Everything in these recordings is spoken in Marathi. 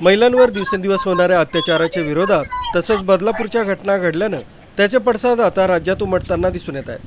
महिलांवर दिवसेंदिवस होणाऱ्या अत्याचाराच्या विरोधात तसंच बदलापूरच्या घटना घडल्यानं त्याचे पडसाद आता राज्यात उमटताना दिसून येत आहेत.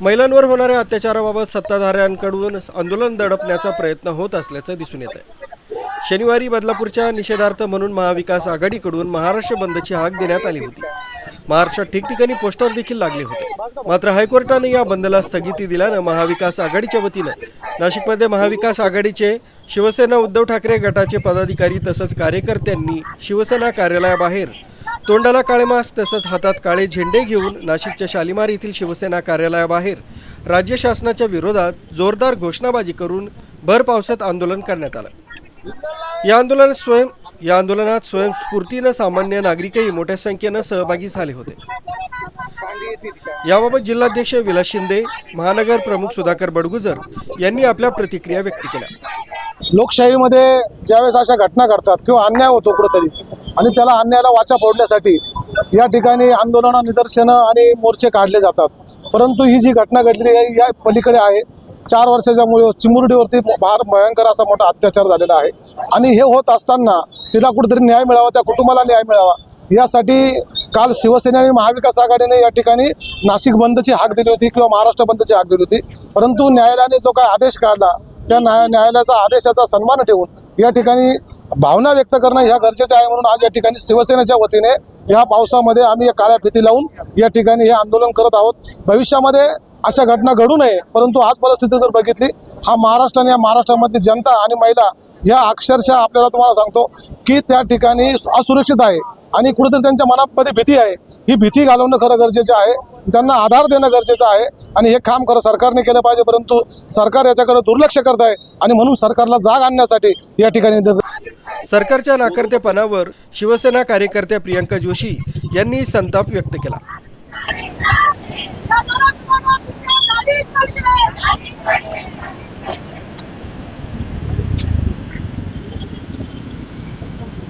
महिलांवर होणाऱ्या अत्याचाराबाबत सत्ताधाऱ्यांकडून आंदोलन दडपण्याचा प्रयत्न होत असल्याचं दिसून येत आहे. शनिवारी बदलापूरच्या निषेधार्थ म्हणून महाविकास आघाडीकडून महाराष्ट्र बंदची हाक देण्यात आली होती. महाराष्ट्रात ठिकठिकाणी पोस्टर देखील लागले होते. मात्र हायकोर्टाने या बंदला स्थगिती दिल्यानं महाविकास आघाडीच्या वतीनं नाशिकमध्ये महाविकास आघाडीचे शिवसेना उद्धव ठाकरे गटाचे पदाधिकारी तसंच कार्यकर्त्यांनी शिवसेना कार्यालयाबाहेर तोंडाला काळे मास्क तसंच हातात काळे झेंडे घेऊन नाशिकच्या शालिमार येथील शिवसेना कार्यालयाबाहेर राज्य शासनाच्या विरोधात जोरदार घोषणाबाजी करून भर पावसात आंदोलन करण्यात आलं. या आंदोलनात स्वयं या आंदोलनात स्वयंस्फूर्तीनं सामान्य नागरिकही मोठ्या संख्येनं सहभागी झाले होते. याबाबत जिल्हाध्यक्ष विलास शिंदे महानगर प्रमुख सुधाकर बडगुजर यांनी आपल्या प्रतिक्रिया व्यक्त केल्या. लोकशाहीमध्ये ज्यावेळेस अशा घटना घडतात किंवा अन्याय होतो कुठेतरी आणि त्याला अन्यायाला वाचा फोडण्यासाठी या ठिकाणी आंदोलनं निदर्शनं आणि मोर्चे काढले जातात. परंतु ही जी घटना घडलेली आहे या पलीकडे आहे. चार वर्षाच्या मुळे चिमुरडीवरती फार भयंकर असा मोठा अत्याचार झालेला आहे. आणि हे होत असताना तिला कुठेतरी न्याय मिळावा त्या कुटुंबाला न्याय मिळावा. यासाठी काल शिवसेना आणि महाविकास आघाडीने या ठिकाणी नाशिक बंदची हाक दिली होती किंवा महाराष्ट्र बंदची हाक दिली होती. परंतु न्यायालयाने जो काय आदेश काढला त्या न्याय न्यायालयाचा आदेशाचा सन्मान ठेवून या ठिकाणी भावना व्यक्त करणं ह्या गरजेचं आहे म्हणून आज या ठिकाणी शिवसेनेच्या वतीने या पावसामध्ये आम्ही या काळ्या फिती लावून या ठिकाणी हे आंदोलन करत आहोत. भविष्यामध्ये अशा घटना घडू नये परंतु आज परिस्थिती जर बघितली हा महाराष्ट्र आणि या महाराष्ट्रामधली जनता आणि महिला या अक्षरशः आपल्याला तुम्हाला सांगतो की त्या ठिकाणी असुरक्षित आहे आणि कुठेतरी त्यांच्या मनामध्ये भीती आहे. ही भीती घालवणं खरं गरजेचं आहे. त्यांना आधार देणं गरजेचं आहे आणि हे काम खरं सरकारने केलं पाहिजे परंतु सरकार याच्याकडे दुर्लक्ष करत आहे आणि म्हणून सरकारला जाग आणण्यासाठी या ठिकाणी सरकारच्या नाकर्तेपणावर शिवसेना कार्यकर्त्या प्रियंका जोशी यांनी संताप व्यक्त केला.